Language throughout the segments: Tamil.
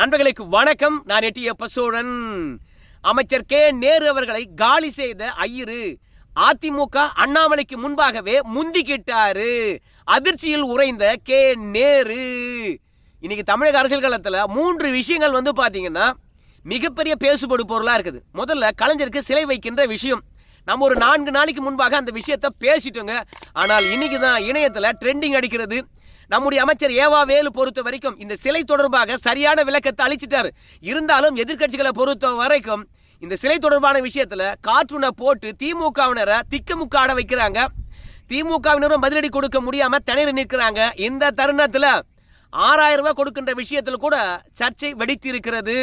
நண்பர்களுக்கு வணக்கம். நான் எட்டிய பசோழன் அமைச்சர் கே. நேரு அவர்களை காலி செய்த ஐயரு அதிமுக அண்ணாமலைக்கு முன்பாகவே முந்திக்கிட்டாரு. அதிர்ச்சியில் உறைந்த கே. நேரு. இன்னைக்கு தமிழக அரசியல் காலத்தில் மூன்று விஷயங்கள் வந்து பார்த்தீங்கன்னா மிகப்பெரிய பேசுபடு பொருளாக இருக்குது. முதல்ல கலைஞருக்கு சிலை வைக்கின்ற விஷயம். நம்ம ஒரு நான்கு நாளைக்கு முன்பாக அந்த விஷயத்தை பேசிட்டோங்க. ஆனால் இன்னைக்கு தான் இணையத்தில் ட்ரெண்டிங் அடிக்கிறது. நம்முடைய அமைச்சர் ஏவா வேலு பொறுத்த வரைக்கும் இந்த சிலை தொடர்பாக சரியான விளக்கத்தை அளிச்சிட்டாரு. இருந்தாலும் எதிர்க்கட்சிகளை பொறுத்த வரைக்கும் இந்த சிலை தொடர்பான விஷயத்துல காற்றுனை போட்டு திமுகவினரை திக்குமுக்காட வைக்கிறாங்க. திமுகவினரும் பதிலடி கொடுக்க முடியாம திணறி நிற்கிறாங்க. இந்த தருணத்துல ஆறாயிரம் ரூபாய் கொடுக்கின்ற விஷயத்தில் கூட சர்ச்சை வெடித்து இருக்கிறது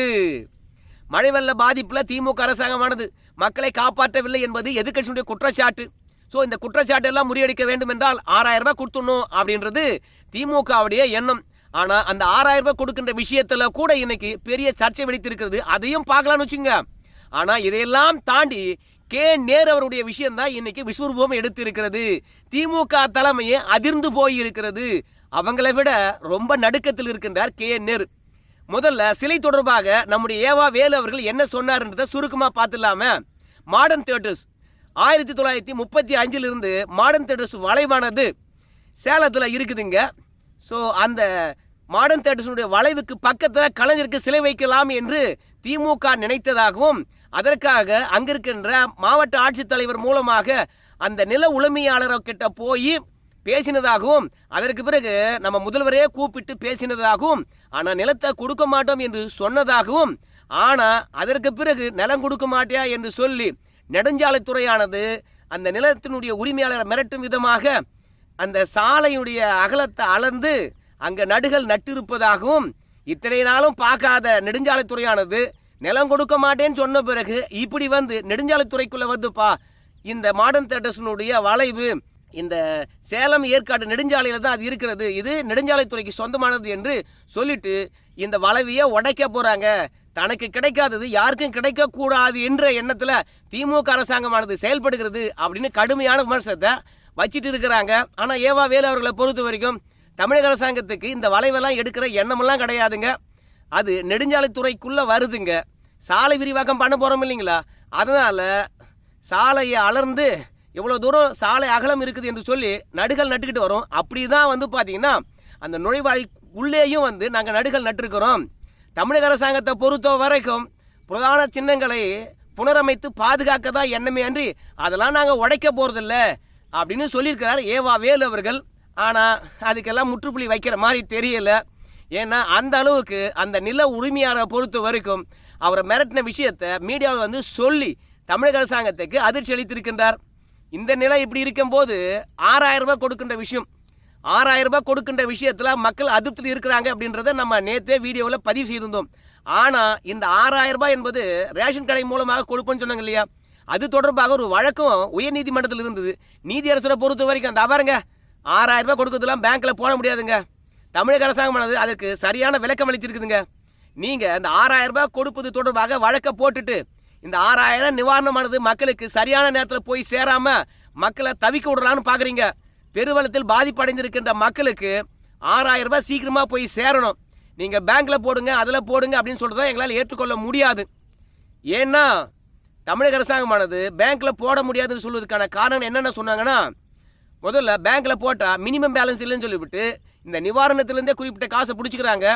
மழை வெள்ள பாதிப்புல திமுக அரசாங்கமானது மக்களை காப்பாற்றவில்லை என்பது எதிர்கட்சியினுடைய குற்றச்சாட்டு. ஸோ இந்த குற்றச்சாட்டு எல்லாம் முறியடிக்க வேண்டும் என்றால் ஆறாயிரம் ரூபாய் கொடுத்துடணும் அப்படின்றது திமுகவுடைய எண்ணம். ஆனால் அந்த ஆறாயிரம் ரூபாய் கொடுக்கின்ற விஷயத்தில் கூட இன்னைக்கு பெரிய சர்ச்சை வெடித்திருக்கிறது. அதையும் பார்க்கலாம்னு வச்சுங்க. ஆனால் இதையெல்லாம் தாண்டி கே. நேரு அவருடைய விஷயம்தான் இன்னைக்கு விஸ்வரூபம் எடுத்திருக்கிறது. திமுக தலைமையே அதிர்ந்து போய் இருக்கிறது அவங்களை விட ரொம்ப நடுக்கத்தில் இருக்கின்றார் கே. நேரு. முதல்ல சிலை தொடர்பாக நம்முடைய ஏவா வேலு அவர்கள் என்ன சொன்னார்ன்றதை சுருக்கமாக பார்த்துலாம மாடர்ன் தேட்டர்ஸ். ஆயிரத்தி தொள்ளாயிரத்தி முப்பத்தி அஞ்சிலிருந்து மாடர்ன் தேட்டர்ஸ் வளைவானது. சேலத்தில் இருக்குதுங்க. ஸோ அந்த மாடர்ன் தேட்டர்ஸுடைய வளைவுக்கு பக்கத்தில் கலைஞருக்கு சிலை வைக்கலாம் என்று திமுக நினைத்ததாகவும் அதற்காக அங்கிருக்கின்ற மாவட்ட ஆட்சித்தலைவர் மூலமாக அந்த நில உளமையாளர்கிட்ட போய் பேசினதாகவும் அதற்கு பிறகு நம்ம முதல்வரே கூப்பிட்டு பேசினதாகவும் ஆனால் நிலத்தை கொடுக்க மாட்டோம் என்று சொன்னதாகவும் ஆனால் அதற்கு பிறகு நிலம் கொடுக்க மாட்டியா என்று சொல்லி நெடுஞ்சாலைத்துறையானது அந்த நிலத்தினுடைய உரிமையாளரை மிரட்டும் விதமாக அந்த சாலையுடைய அகலத்தை அளந்து அங்க நடுகள் நட்டிருப்பதாகவும் இத்தனை நாளும் பார்க்காத நெடுஞ்சாலைத்துறையானது நிலம் கொடுக்க மாட்டேன்னு சொன்ன பிறகு இப்படி வந்து நெடுஞ்சாலைத்துறைக்குள்ள வந்துப்பா. இந்த மாடர்ன் தேட்டர்ஸினுடைய வளைவு இந்த சேலம் ஏற்காடு நெடுஞ்சாலையில் தான் அது இருக்கிறது. இது நெடுஞ்சாலைத்துறைக்கு சொந்தமானது என்று சொல்லிட்டு இந்த வளவியை உடைக்க போகிறாங்க தனக்கு கிடைக்காதது யாருக்கும் கிடைக்க கூடாது என்ற எண்ணத்தில் திமுக அரசாங்கமானது செயல்படுகிறது அப்படின்னு கடுமையான விமர்சனத்தை வச்சிட்டு இருக்கிறாங்க. ஆனால் ஏவா வேலு அவர்களை பொறுத்த வரைக்கும் தமிழக அரசாங்கத்துக்கு இந்த வளைவெல்லாம் எடுக்கிற எண்ணமெல்லாம் கிடையாதுங்க. அது நெடுஞ்சாலைத்துறைக்குள்ளே வருதுங்க. சாலை விரிவாக்கம் பண்ண போகிறோம் இல்லைங்களா? அதனால் சாலையை அலர்ந்து எவ்வளோ தூரம் சாலை அகலம் இருக்குது என்று சொல்லி நடுகள் நட்டுக்கிட்டு வரோம். அப்படி தான் வந்து பார்த்தீங்கன்னா அந்த நுழைவாய் உள்ளேயும் வந்து நாங்கள் நடுகள் நட்டிருக்கிறோம். தமிழக அரசாங்கத்தை பொறுத்த வரைக்கும் பிரதான சின்னங்களை புனரமைத்து பாதுகாக்க தான் எண்ணமே அன்றி அதெல்லாம் நாங்கள் உடைக்க போகிறதில்ல அப்படின்னு சொல்லியிருக்கிறார். ஏவா வேலு அவர்கள். ஆனால் அதுக்கெல்லாம் முற்றுப்புள்ளி வைக்கிற மாதிரி தெரியல. ஏன்னா அந்த அளவுக்கு அந்த நில உரிமையாளரை பொறுத்த வரைக்கும் அவரை மிரட்டின விஷயத்தை மீடியாவில் வந்து சொல்லி தமிழக அரசாங்கத்துக்கு அதிர்ச்சி அளித்திருக்கின்றார். இந்த நிலை இப்படி இருக்கும்போது ஆறாயிரம் ரூபாய் கொடுக்கின்ற விஷயம் ஆறாயிரம் ரூபாய் கொடுக்கின்ற விஷயத்தில் மக்கள் அதிருப்தியில் இருக்கிறாங்க அப்படின்றத நம்ம நேற்றே வீடியோவில் பதிவு செய்திருந்தோம். ஆனால் இந்த ஆறாயிரம் ரூபாய் என்பது ரேஷன் கடை மூலமாக கொடுப்போம்னு சொன்னாங்க இல்லையா? அது தொடர்பாக ஒரு வழக்கம் உயர் நீதிமன்றத்தில் இருந்தது. நீதியரசரை பொறுத்த வரைக்கும் அந்த பாருங்க. ஆறாயிரம் ரூபாய் கொடுக்கறதுலாம் பேங்க்ல போட முடியாதுங்க. தமிழக அரசாங்கமானது அதற்கு சரியான விளக்கம் அளித்திருக்குதுங்க நீங்க அந்த ஆறாயிரம் ரூபாய் கொடுப்பது தொடர்பாக வழக்க போட்டுட்டு இந்த ஆறாயிரம் நிவாரணமானது மக்களுக்கு சரியான நேரத்தில் போய் சேராம மக்களை தவிக்க விடலான்னு பாக்குறீங்க. பெருவளத்தில் பாதிப்படைந்திருக்கின்ற மக்களுக்கு ஆறாயிரம் ரூபாய் சீக்கிரமா போய் சேரணும். நீங்க பேங்க்ல போடுங்க அதுல போடுங்க அப்படின்னு சொல்றதை எங்களால் ஏற்றுக்கொள்ள முடியாது. ஏன்னா தமிழக அரசாங்கமானது பேங்க்கில் போட முடியாதுன்னு சொல்வதற்கான காரணம் என்னென்ன சொன்னாங்கன்னா முதல்ல பேங்க்கில் போட்டால் மினிமம் பேலன்ஸ் இல்லைன்னு சொல்லிவிட்டு இந்த நிவாரணத்திலேருந்தே குறிப்பிட்ட காசை பிடிச்சிக்கிறாங்க.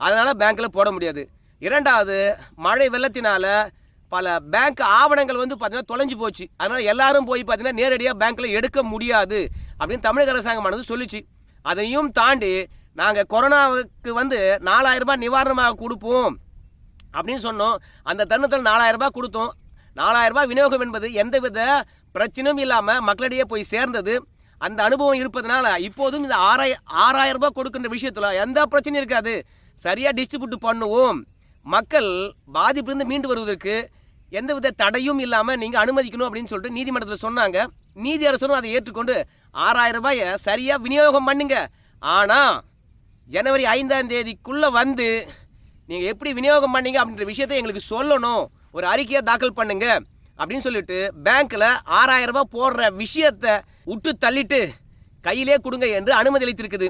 அதனால் பேங்க்கில் போட முடியாது. இரண்டாவது மழை வெள்ளத்தினால் பல பேங்க் ஆவணங்கள் வந்து பார்த்தீங்கன்னா தொலைஞ்சு போச்சு. அதனால் எல்லாரும் போய் பார்த்தீங்கன்னா நேரடியாக பேங்க்கில் எடுக்க முடியாது அப்படின்னு தமிழக அரசாங்கமானது சொல்லிச்சு. அதையும் தாண்டி நாங்கள் கொரோனாவுக்கு வந்து நாலாயிரம் ரூபாய் நிவாரணமாக கொடுப்போம் அப்படின்னு சொன்னோம். அந்த தருணத்தில் நாலாயிரம் ரூபாய் கொடுத்தோம். நாலாயிரம் ரூபாய் விநியோகம் என்பது எந்தவித பிரச்சனையும் இல்லாமல் மக்களிடையே போய் சேர்ந்தது. அந்த அனுபவம் இருப்பதனால இப்போதும் இந்த ஆறாய ஆறாயிரம் ரூபாய் கொடுக்கின்ற விஷயத்தில் எந்த பிரச்சனையும் இருக்காது. சரியாக டிஸ்ட்ரிபியூட் பண்ணுவோம். மக்கள் பாதிப்பிலிருந்து மீண்டு வருவதற்கு எந்தவித தடையும் இல்லாமல் நீங்கள் அனுமதிக்கணும் அப்படின்னு சொல்லிட்டு நீதிமன்றத்தில் சொன்னாங்க. நீதி அரசரும் அதை ஏற்றுக்கொண்டு ஆறாயிரம் ரூபாயை சரியாக விநியோகம் பண்ணுங்க. ஆனால் ஜனவரி ஐந்தாம் தேதிக்குள்ளே வந்து நீங்கள் எப்படி விநியோகம் பண்ணீங்க அப்படின்ற விஷயத்தை எங்களுக்கு சொல்லணும். ஒரு அறிக்கையை தாக்கல் பண்ணுங்க அப்படின்னு சொல்லிட்டு பேங்க்கில் ஆறாயிரம் ரூபாய் போடுற விஷயத்தை விட்டு தள்ளிட்டு கையிலே கொடுங்க என்று அனுமதி அளித்திருக்குது.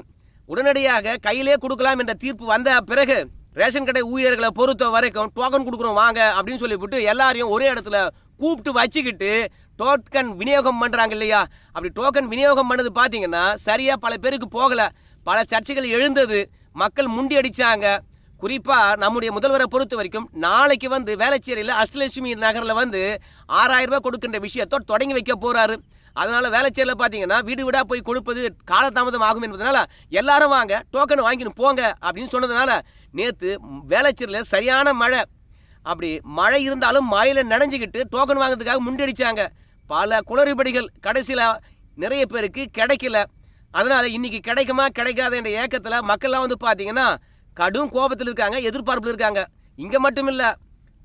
உடனடியாக கையிலே கொடுக்கலாம் என்ற தீர்ப்பு வந்த பிறகு ரேஷன் கடை ஊழியர்களை பொறுத்த வரைக்கும் டோக்கன் கொடுக்குறோம் வாங்க அப்படின்னு சொல்லிவிட்டு எல்லாரையும் ஒரே இடத்துல கூப்பிட்டு வச்சுக்கிட்டு டோக்கன் விநியோகம் பண்ணுறாங்க இல்லையா? அப்படி டோக்கன் விநியோகம் பண்ணது பார்த்தீங்கன்னா சரியாக பல பேருக்கு போகலை. பல சர்ச்சைகள் எழுந்தது. மக்கள் முண்டி அடித்தாங்க குறிப்பாக நம்முடைய முதல்வரை பொறுத்த வரைக்கும் நாளைக்கு வந்து வேளச்சேரியில் அஷ்டலட்சுமி நகரில் வந்து ஆறாயிரம் ரூபாய் கொடுக்கின்ற விஷயத்தோ தொடங்கி வைக்க போகிறாரு அதனால் வேளச்சேரியில் பார்த்தீங்கன்னா வீடு வீடாக போய் கொடுப்பது காலதாமதம் ஆகும் என்பதனால எல்லாரும் வாங்க டோக்கன் வாங்கின்னு போங்க அப்படின்னு சொன்னதுனால நேற்று வேளச்சேரியில் சரியான மழை. அப்படி மழை இருந்தாலும் மழையில் நனைஞ்சுக்கிட்டு டோக்கன் வாங்குறதுக்காக முண்டடிச்சாங்க பல குளறுபடிகள் கடைசியில் நிறைய பேருக்கு கிடைக்கல. அதனால் இன்னைக்கு கிடைக்குமா கிடைக்காத என்ற ஏக்கத்தில் மக்கள்லாம் வந்து பார்த்தீங்கன்னா கடும் கோபத்தில் இருக்காங்க எதிர்பார்ப்பில் இருக்காங்க. இங்கே மட்டும் இல்லை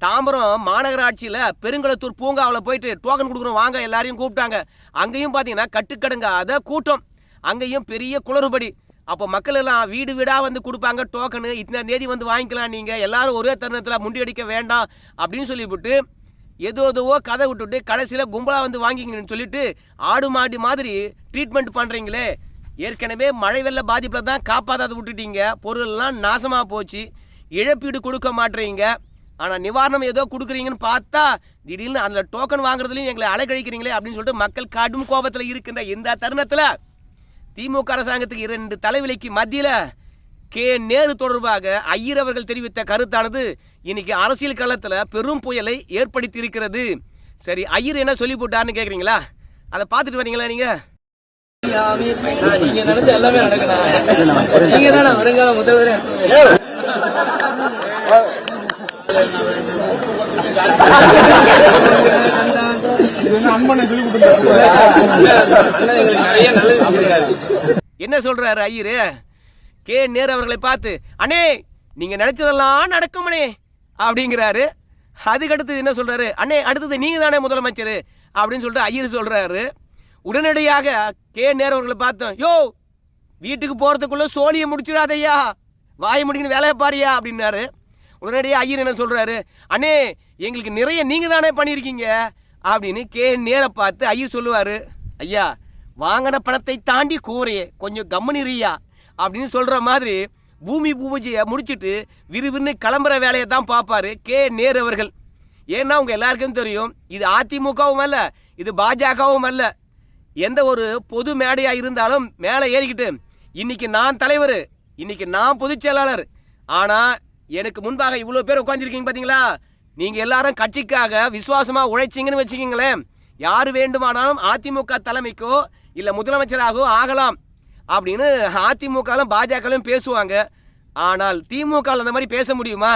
தாம்பரம் மாநகராட்சியில் பெருங்குளத்தூர் பூங்காவில் போயிட்டு டோக்கன் கொடுக்குறோம் வாங்க எல்லாரையும் கூப்பிட்டாங்க. அங்கேயும் பார்த்தீங்கன்னா கட்டுக்கடுங்காத கூட்டம். அங்கேயும் பெரிய குளறுபடி. அப்போ மக்கள் எல்லாம் வீடு வீடாக வந்து கொடுப்பாங்க டோக்கனு இத்தனை தேதி வந்து வாங்கிக்கலாம் நீங்கள் எல்லாரும் ஒரே தருணத்தில் முண்டியடிக்க வேண்டாம் அப்படின்னு சொல்லிவிட்டு ஏதோ எதுவோ கதை விட்டுட்டு கடைசியில் கும்பலாக வந்து வாங்கிங்கன்னு சொல்லிட்டு ஆடு மாடு மாதிரி ட்ரீட்மெண்ட் பண்ணுறீங்களே ஏற்கனவே மழை வெள்ள பாதிப்பில் தான் காப்பாற்றாத விட்டுட்டீங்க. பொருள்லாம் நாசமாக போச்சு. இழப்பீடு கொடுக்க மாட்டுறீங்க. ஆனால் நிவாரணம் ஏதோ கொடுக்குறீங்கன்னு பார்த்தா திடீர்னு அந்த டோக்கன் வாங்குறதுலையும் எங்களை அலைக்கழிக்கிறீங்களே அப்படின்னு சொல்லிட்டு மக்கள் கடும் கோபத்தில் இருக்கின்ற இந்த தருணத்தில் திமுக அரசாங்கத்துக்கு இரண்டு தலைவிலைக்கு மத்தியில் கே. நேரு தொடர்பாக ஐயர் அவர்கள் தெரிவித்த கருத்தானது இன்னைக்கு அரசியல் களத்தில் பெரும் புயலை ஏற்படுத்தி இருக்கிறது சரி ஐயர் என்ன சொல்லி போட்டார்னு கேட்குறீங்களா அதை பார்த்துட்டு வரீங்களா நீங்கள் நீங்க நினைச்ச எல்லாமே நடக்கணும் நீங்க தானே வருங்கால முதல்வர் நிறைய நல்லது என்ன சொல்றாரு ஐயரு? கே. நேரு அவர்களை பார்த்து அண்ணே நீங்க நினைச்சதெல்லாம் நடக்குமனே அப்படிங்கிறாரு. அதுக்கடுத்து என்ன சொல்றாரு? அண்ணே அடுத்தது நீங்க தானே முதலமைச்சர் அப்படின்னு சொல்லிட்டு ஐயர் சொல்றாரு. உடனடியாக கே நேரு அவர்களை பார்த்தோம். யோ வீட்டுக்கு போகிறதுக்குள்ளே சோழியை முடிச்சிடாதையா வாயை முடிக்கணும் வேலையை பாரியா? அப்படின்னாரு. உடனடியாக ஐயர் என்ன சொல்கிறாரு அண்ணே எங்களுக்கு நிறைய நீங்கள் தானே பண்ணியிருக்கீங்க. அப்படின்னு கே நேரை பார்த்து ஐயர் சொல்லுவார். ஐயா வாங்கின பணத்தை தாண்டி கூறையே கொஞ்சம் கம்மனிறியா அப்படின்னு சொல்கிற மாதிரி பூமி பூஜையை முடிச்சுட்டு விறுவிறுன்னு கிளம்புற வேலையை தான் பார்ப்பாரு கே நேரு அவர்கள். ஏன்னா அவங்க எல்லாருக்கும் தெரியும் இது அதிமுகவும் அல்ல இது பாஜகவும் அல்ல. எந்த ஒரு பொது மேடையாக இருந்தாலும் மேலே ஏறிக்கிட்டு இன்னைக்கு நான் தலைவர் இன்னைக்கு நான் பொதுச் செயலாளர் ஆனால் எனக்கு முன்பாக இவ்வளோ பேர் உட்காந்துருக்கீங்க பார்த்தீங்களா நீங்கள் எல்லாரும் கட்சிக்காக விசுவாசமாக உழைச்சிங்கன்னு வச்சுக்கிங்களேன். யார் வேண்டுமானாலும் அதிமுக தலைமைக்கோ இல்லை முதலமைச்சராகவோ ஆகலாம் அப்படின்னு அதிமுகலும் பாஜகவும் பேசுவாங்க. ஆனால் திமுகவில் அந்த மாதிரி பேச முடியுமா?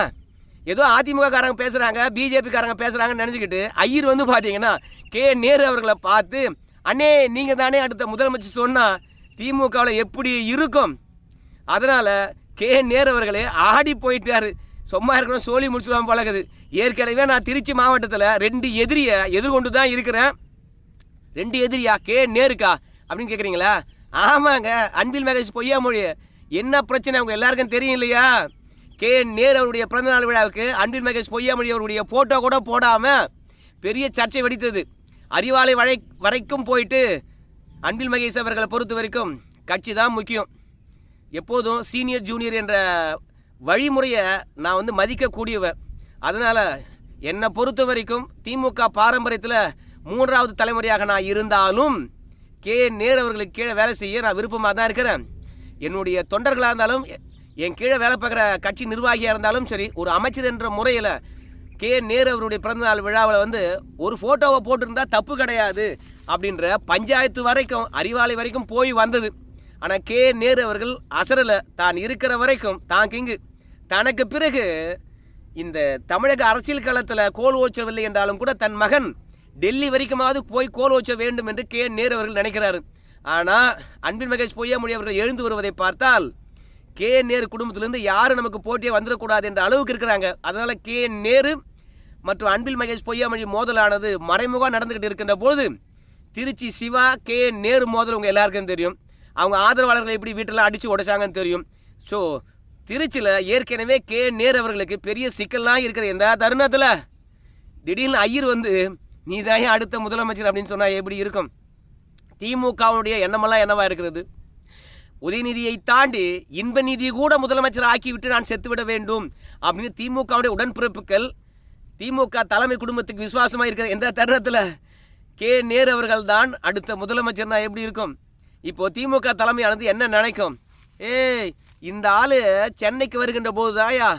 ஏதோ அதிமுக காரங்க பிஜேபிக்காரங்க பேசுகிறாங்கன்னு நினச்சிக்கிட்டு ஐயர் வந்து பார்த்தீங்கன்னா கே. நேரு அவர்களை பார்த்து அண்ணே நீங்கள் தானே அடுத்த முதலமைச்சர் சொன்னால் திமுகவில் எப்படி இருக்கும்? அதனால் கே. நேரு அவர்களே ஆடி போயிட்டார். சும்மா இருக்கணும் சோழி முடிச்சுடுவான் பழகுது ஏற்கனவே நான் திருச்சி மாவட்டத்தில் ரெண்டு எதிரியை எதிர்கொண்டு தான் இருக்கிறேன். ரெண்டு எதிரியா? கே. நேருக்கா? அப்படின்னு கேட்குறீங்களா ஆமாங்க அன்பில் மகேஷ் பொய்யா மொழி என்ன பிரச்சனை? அவங்க எல்லாருக்கும் தெரியும் இல்லையா? கே. நேரு அவருடைய பிறந்தநாள் விழாவுக்கு அன்பில் மகேஷ் பொய்யாமொழி அவருடைய ஃபோட்டோ கூட போடாமல் பெரிய சர்ச்சை வெடித்தது. அறிவாலை வரை வரைக்கும் போயிட்டு அன்பில் மகேஷ் அவர்களை பொறுத்த வரைக்கும் கட்சி தான் முக்கியம். எப்போதும் சீனியர் ஜூனியர் என்ற வழிமுறையை நான் வந்து மதிக்கக்கூடியவர். அதனால் என்னை பொறுத்த வரைக்கும் திமுக பாரம்பரியத்தில் மூன்றாவது தலைமுறையாக நான் இருந்தாலும் கே. நேர் அவர்களுக்கு கீழே வேலை செய்ய நான் விருப்பமாக தான் இருக்கிறேன். என்னுடைய தொண்டர்களாக இருந்தாலும் என் கீழே வேலை பார்க்குற கட்சி நிர்வாகியாக இருந்தாலும் சரி ஒரு அமைச்சர் என்ற முறையில் கே நேரு அவருடைய பிறந்தநாள் விழாவில் வந்து ஒரு ஃபோட்டோவை போட்டிருந்தா தப்பு கிடையாது அப்படின்ற பஞ்சாயத்து வரைக்கும் அறிவாலை வரைக்கும் போய் வந்தது. ஆனால் கே நேரு அவர்கள் அசரில். தான் இருக்கிற வரைக்கும் தான் கிங்கு. தனக்கு பிறகு இந்த தமிழக அரசியல் களத்தில் கோல் ஓச்சவில்லை என்றாலும் கூட தன் மகன் டெல்லி வரைக்குமாவது போய் கோல் ஓச்ச வேண்டும் என்று கே நேரு அவர்கள் நினைக்கிறாரு. ஆனால் அன்பின் மகேஷ் பொய்யாமொழி அவர்கள் எழுந்து வருவதை பார்த்தால் கே நேரு குடும்பத்திலிருந்து யாரும் நமக்கு போட்டியே வந்துடக்கூடாது என்ற அளவுக்கு இருக்கிறாங்க. அதனால் கே நேரு மற்றும் அன்பில் மகேஷ் பொய்யாமொழி மோதலானது மறைமுகம் நடந்துகிட்டு இருக்கின்ற போது திருச்சி சிவா கே நேரு மோதல் உங்கள் எல்லாருக்கும் தெரியும். அவங்க ஆதரவாளர்களை எப்படி வீட்டெல்லாம் அடித்து உடைச்சாங்கன்னு தெரியும். ஸோ திருச்சியில் ஏற்கனவே கே நேரு அவர்களுக்கு பெரிய சிக்கல்லாம் இருக்கிற எந்த தருணத்தில்? திடீர்னு ஐயர் வந்து நீ தான் அடுத்த முதலமைச்சர்? அப்படின்னு சொன்னால் எப்படி இருக்கும்? திமுகவுடைய எண்ணமெல்லாம் என்னவா இருக்கிறது? உதயநிதியை தாண்டி இன்ப நிதியை கூட முதலமைச்சர் ஆக்கிவிட்டு நான் செத்துவிட வேண்டும் அப்படின்னு திமுகவுடைய உடன்பிறப்புகள் திமுக தலைமை குடும்பத்துக்கு விசுவாசமாக இருக்கிற எந்த தருணத்தில் கே. நேரு அவர்கள் தான் அடுத்த முதலமைச்சர்னா எப்படி இருக்கும்? இப்போ திமுக தலைமையானது என்ன நினைக்கும்? ஏய் இந்த ஆள் சென்னைக்கு வருகின்ற போதுதாயா?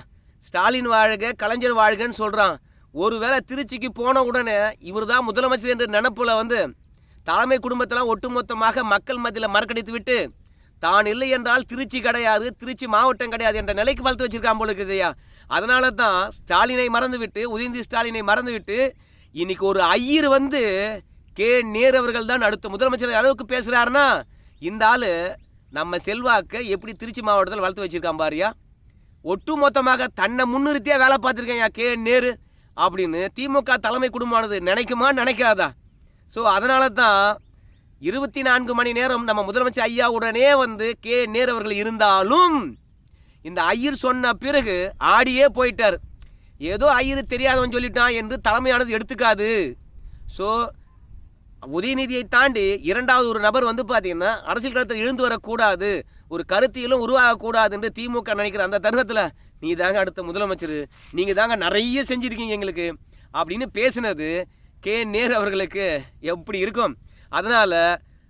ஸ்டாலின் வாழ்க கலைஞர் வாழ்கன்னு சொல்கிறான் ஒருவேளை திருச்சிக்கு போன உடனே இவர் தான் முதலமைச்சர் என்ற நினப்புல வந்து தலைமை குடும்பத்தெல்லாம் ஒட்டுமொத்தமாக மக்கள் மத்தியில் மறக்கடித்து விட்டு தான் இல்லை என்றால் திருச்சி கிடையாது திருச்சி மாவட்டம் கிடையாது என்ற நிலைக்கு வளர்த்து வச்சிருக்கான் போல இருக்குதுயா அதனால தான் ஸ்டாலினை மறந்துவிட்டு உதயநிதி ஸ்டாலினை மறந்துவிட்டு இன்னைக்கு ஒரு ஐயர் வந்து கே. நேர் அவர்கள் தான் அடுத்த முதலமைச்சர் அளவுக்கு பேசுகிறாருன்னா இந்த ஆள் நம்ம செல்வாக்கை எப்படி திருச்சி மாவட்டத்தில் வளர்த்து வச்சுருக்கான் பாரியா. ஒட்டு மொத்தமாக தன்னை முன்னிறுத்தியாக வேலை பார்த்துருக்கேன் கே. நேரு அப்படின்னு திமுக தலைமை குடும்பமானது நினைக்குமா நினைக்காதா? ஸோ அதனால தான் இருபத்தி நான்கு மணி நேரம் நம்ம முதலமைச்சர் ஐயா உடனே வந்து கே. நேரு அவர்கள் இருந்தாலும் இந்த ஐயர் சொன்ன பிறகு ஆடியே போயிட்டார். ஏதோ ஐயர் தெரியாதவன் சொல்லிட்டான் என்று தலைமையானது எடுத்துக்காது. ஸோ உதயநிதியை தாண்டி இரண்டாவது ஒரு நபர் வந்து பார்த்தீங்கன்னா அரசியல் களத்தில் எழுந்து வரக்கூடாது ஒரு கருத்தியலும் உருவாகக்கூடாது என்று திமுக நினைக்கிற அந்த தருணத்தில் நீ தாங்க அடுத்த முதலமைச்சர் நீங்கள் தாங்க நிறைய செஞ்சுருக்கீங்க எங்களுக்கு அப்படின்னு பேசினது கே. நேரு அவர்களுக்கு எப்படி இருக்கும்? அதனால்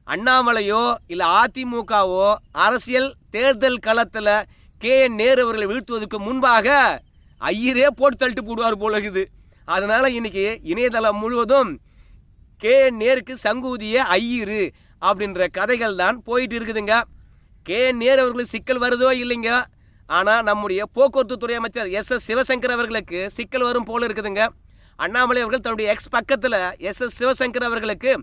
அண்ணாமலையோ இல்லை அதிமுகவோ அரசியல் தேர்தல் களத்தில் கே நேரு அவர்களை வீழ்த்துவதற்கு முன்பாக ஐயரே போட்டு தள்ளிட்டு போடுவார் போல இருக்குது. அதனால் இன்னைக்கு இணையதளம் முழுவதும் கே நேருக்கு சங்கூதிய ஐயரு அப்படின்ற கதைகள் தான் போயிட்டு இருக்குதுங்க. கே நேரு அவர்களுக்கு சிக்கல் வருதோ இல்லைங்க. ஆனால் நம்முடைய போக்குவரத்து துறை அமைச்சர் எஸ் எஸ் சிவசங்கர் அவர்களுக்கு சிக்கல் வரும் போல இருக்குதுங்க. அண்ணாமலை அவர்கள் தன்னுடைய எக்ஸ் பக்கத்தில் எஸ் எஸ் சிவசங்கர் அவர்களுக்கு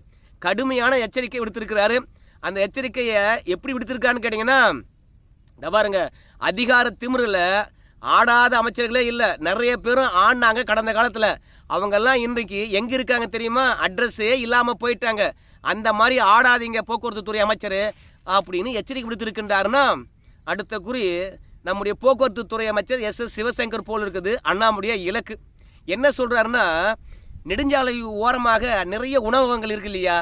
கடுமையான எச்சரிக்கை விடுத்திருக்கிறாரு. அந்த எச்சரிக்கையை எப்படி விடுத்திருக்கான்னு கேட்டிங்கன்னா இந்த பாருங்க அதிகார திமிரில் ஆடாத அமைச்சர்களே இல்லை. நிறைய பேரும் ஆடினாங்க கடந்த காலத்தில். அவங்கெல்லாம் இன்றைக்கு எங்கே இருக்காங்க தெரியுமா? அட்ரஸே இல்லாமல் போயிட்டாங்க. அந்த மாதிரி ஆடாதீங்க போக்குவரத்து துறை அமைச்சர் அப்படின்னு எச்சரிக்கை விடுத்திருக்கின்றாருன்னா அடுத்த குறி நம்முடைய போக்குவரத்து துறை அமைச்சர் எஸ் எஸ் சிவசங்கர் போல் இருக்குது அண்ணாமுடைய இலக்கு. என்ன சொல்கிறாருன்னா நெடுஞ்சாலை ஓரமாக நிறைய உணவகங்கள் இருக்கு இல்லையா?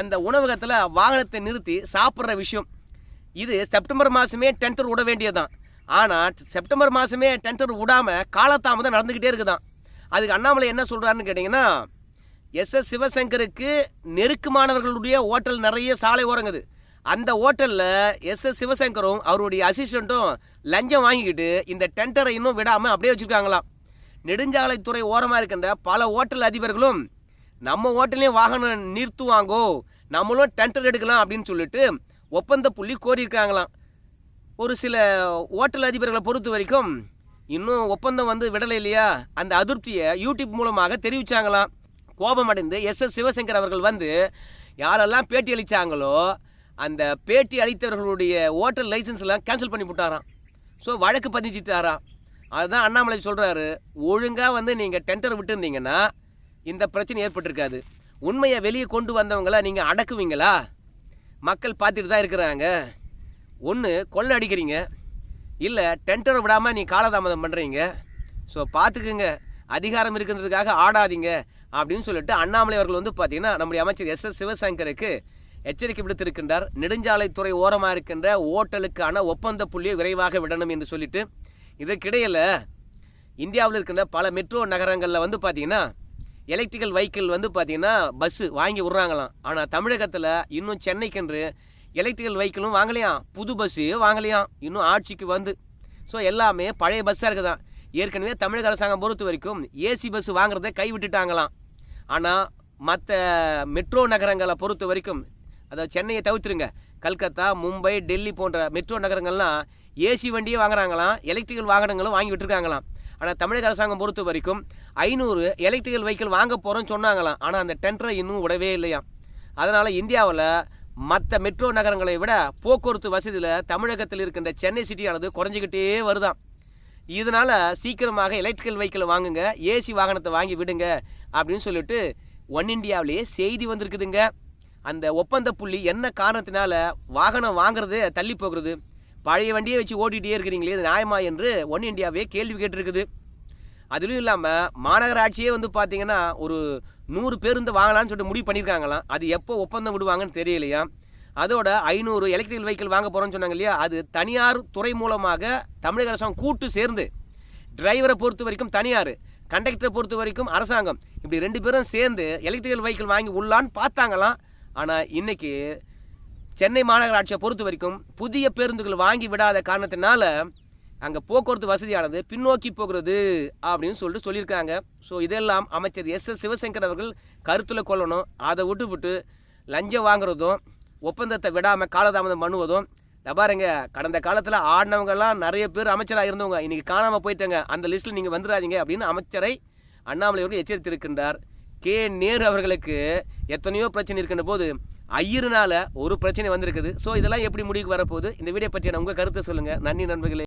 அந்த உணவகத்தில் வாகனத்தை நிறுத்தி சாப்பிட்ற விஷயம். இது செப்டம்பர் மாதமே டென்டர் விட வேண்டியதுதான் ஆனால் செப்டம்பர் மாதமே டென்டர் விடாமல் காலத்தாமதம் நடந்துக்கிட்டே இருக்குதான். அதுக்கு அண்ணாமலை என்ன சொல்கிறாருன்னு கேட்டிங்கன்னா எஸ் எஸ் சிவசங்கருக்கு நெருக்கமானவர்களுடைய ஓட்டல் நிறைய சாலை ஓரங்குது. அந்த ஓட்டலில் எஸ் எஸ் சிவசங்கரும் அவருடைய அசிஸ்டண்ட்டும் லஞ்சம் வாங்கிக்கிட்டு இந்த டெண்டரை இன்னும் விடாமல் அப்படியே வச்சுருக்காங்களாம். நெடுஞ்சாலைத்துறை ஓரமாக இருக்கின்ற பல ஓட்டல் அதிபர்களும் நம்ம ஹோட்டல்லையும் வாகனம் நிறுத்துவாங்கோ நம்மளும் டெண்டர் எடுக்கலாம் அப்படின்னு சொல்லிட்டு ஒப்பந்த புள்ளி கோரியிருக்காங்களாம். ஒரு சில ஓட்டல் அதிபர்களை பொறுத்த வரைக்கும் இன்னும் ஒப்பந்தம் வந்து விடலை இல்லையா? அந்த அதிருப்தியை யூடியூப் மூலமாக தெரிவிச்சாங்களாம். கோபமடைந்து எஸ் எஸ் சிவசங்கர் அவர்கள் வந்து யாரெல்லாம் பேட்டி அளித்தாங்களோ அந்த பேட்டி அளித்தவர்களுடைய ஓட்டல் லைசன்ஸ்லாம் கேன்சல் பண்ணி விட்டாராம் ஸோ வழக்கு பதிஞ்சிட்டாராம். அதுதான் அண்ணாமலை சொல்கிறாரு ஒழுங்காக வந்து நீங்கள் டெண்டர் விட்டுருந்தீங்கன்னா இந்த பிரச்சனை ஏற்பட்டிருக்காது. உண்மையை வெளியே கொண்டு வந்தவங்கள நீங்கள் அடக்குவீங்களா? மக்கள் பார்த்துட்டு தான் இருக்கிறாங்க. ஒன்று கொள்ளை அடிக்கிறீங்க. இல்லை டெண்டரை விடாமல் நீ காலதாமதம் பண்ணுறீங்க ஸோ பார்த்துக்குங்க. அதிகாரம் இருக்கிறதுக்காக ஆடாதீங்க அப்படின்னு சொல்லிட்டு அண்ணாமலை அவர்கள் வந்து பார்த்தீங்கன்னா நம்முடைய அமைச்சர் எஸ் எஸ் சிவசங்கருக்கு எச்சரிக்கை விடுத்திருக்கின்றார். நெடுஞ்சாலைத்துறை ஓரமாக இருக்கின்ற ஓட்டலுக்கான ஒப்பந்த புள்ளியை விரைவாக விடணும் என்று சொல்லிட்டு இதற்கிடையில் இந்தியாவில் இருக்கின்ற பல மெட்ரோ நகரங்களில் வந்து பார்த்தீங்கன்னா எலக்ட்ரிக்கல் வெஹிக்கிள் வந்து பார்த்தீங்கன்னா பஸ்ஸு வாங்கி விட்றாங்களாம். ஆனால் தமிழகத்தில் இன்னும் சென்னைக்கென்று எலக்ட்ரிக்கல் வெஹிக்கிளும் வாங்கலையாம். புது பஸ்ஸு வாங்கலையாம். இன்னும் ஆட்சிக்கு வந்து. ஸோ எல்லாமே பழைய பஸ்ஸாக இருக்குதான். ஏற்கனவே தமிழக அரசாங்கம் பொறுத்த வரைக்கும் ஏசி பஸ் வாங்குறதை கைவிட்டுட்டாங்களாம். ஆனால் மற்ற மெட்ரோ நகரங்களை பொறுத்த வரைக்கும் அதாவது சென்னையை தவிர்த்துருங்க. கல்கத்தா மும்பை டெல்லி போன்ற மெட்ரோ நகரங்கள்லாம் ஏசி வண்டியே வாங்குறாங்களாம். எலக்ட்ரிக்கல் வாகனங்களும் வாங்கி விட்டுருக்காங்களாம். ஆனால் தமிழக அரசாங்கம் பொறுத்த வரைக்கும் ஐநூறு எலக்ட்ரிக்கல் வெஹிக்கிள் வாங்க போகிறோன்னு சொன்னாங்களாம். ஆனால் அந்த டெண்டரை இன்னும் விடவே இல்லையாம். அதனால் இந்தியாவில் மற்ற மெட்ரோ நகரங்களை விட போக்குவரத்து வசதியில் தமிழகத்தில் இருக்கின்ற சென்னை சிட்டியானது குறைஞ்சிக்கிட்டே வருதான் இதனால் சீக்கிரமாக எலக்ட்ரிக்கல் வெஹிக்கிள் வாங்குங்க ஏசி வாகனத்தை வாங்கி விடுங்க அப்படின்னு சொல்லிட்டு ஒன் இந்தியாவிலேயே செய்தி வந்திருக்குதுங்க. அந்த ஒப்பந்த புள்ளி என்ன காரணத்தினால வாகனம் வாங்குறது தள்ளி போகிறது? பழைய வண்டியை வச்சு ஓட்டிகிட்டே இருக்கிறீங்களே இது நியாயமா என்று ஒன் இந்தியாவே கேள்வி கேட்டிருக்குது. அதிலும் இல்லாமல் மாநகராட்சியே வந்து பார்த்தீங்கன்னா ஒரு நூறு பேருந்து வாங்கலாம்னு சொல்லிட்டு முடிவு பண்ணியிருக்காங்களாம் அது எப்போ ஒப்பந்தம் விடுவாங்கன்னு தெரியலையா? அதோட ஐநூறு எலக்ட்ரிக்கல் வெஹிக்கிள் வாங்க போகிறோம்னு சொன்னாங்க இல்லையா? அது தனியார் துறை மூலமாக தமிழக அரசாங்கம் கூட்டு சேர்ந்து டிரைவரை பொறுத்த வரைக்கும் தனியார் கண்டக்டரை பொறுத்த வரைக்கும் அரசாங்கம். இப்படி ரெண்டு பேரும் சேர்ந்து எலக்ட்ரிக்கல் வெஹிக்கிள் வாங்கி உள்ளான்னு பார்த்தாங்களாம். ஆனால் இன்றைக்கி சென்னை மாநகராட்சியை பொறுத்த வரைக்கும் புதிய பேருந்துகள் வாங்கி விடாத காரணத்தினால அங்கே போக்குவரத்து வசதியானது பின்னோக்கி போகிறது அப்படின்னு சொல்லிட்டு சொல்லியிருக்காங்க. ஸோ இதெல்லாம் அமைச்சர் எஸ் எஸ் சிவசங்கர் அவர்கள் கருத்தில் கொள்ளணும். அதை விட்டுவிட்டு லஞ்சம் வாங்குறதும் ஒப்பந்தத்தை விடாமல் காலதாமதம் பண்ணுவதும் பாருங்க கடந்த காலத்தில் ஆடினவங்கெல்லாம் நிறைய பேர் அமைச்சராக இருந்தவங்க. இன்றைக்கி காணாமல் போயிட்டாங்க. அந்த லிஸ்ட்டில் நீங்கள் வந்துடாதீங்க அப்படின்னு அமைச்சரை அண்ணாமலை அவர்கள் எச்சரித்திருக்கின்றார். கே. நேரு அவர்களுக்கு எத்தனையோ பிரச்சனை இருக்கின்ற போது ஐயருனால ஒரு பிரச்சனை வந்திருக்குது. ஸோ இதெல்லாம் எப்படி முடிவுக்கு வரப்போகுது? இந்த வீடியோ பற்றியான உங்கள் கருத்தை சொல்லுங்கள் நன்றி நண்பர்களே.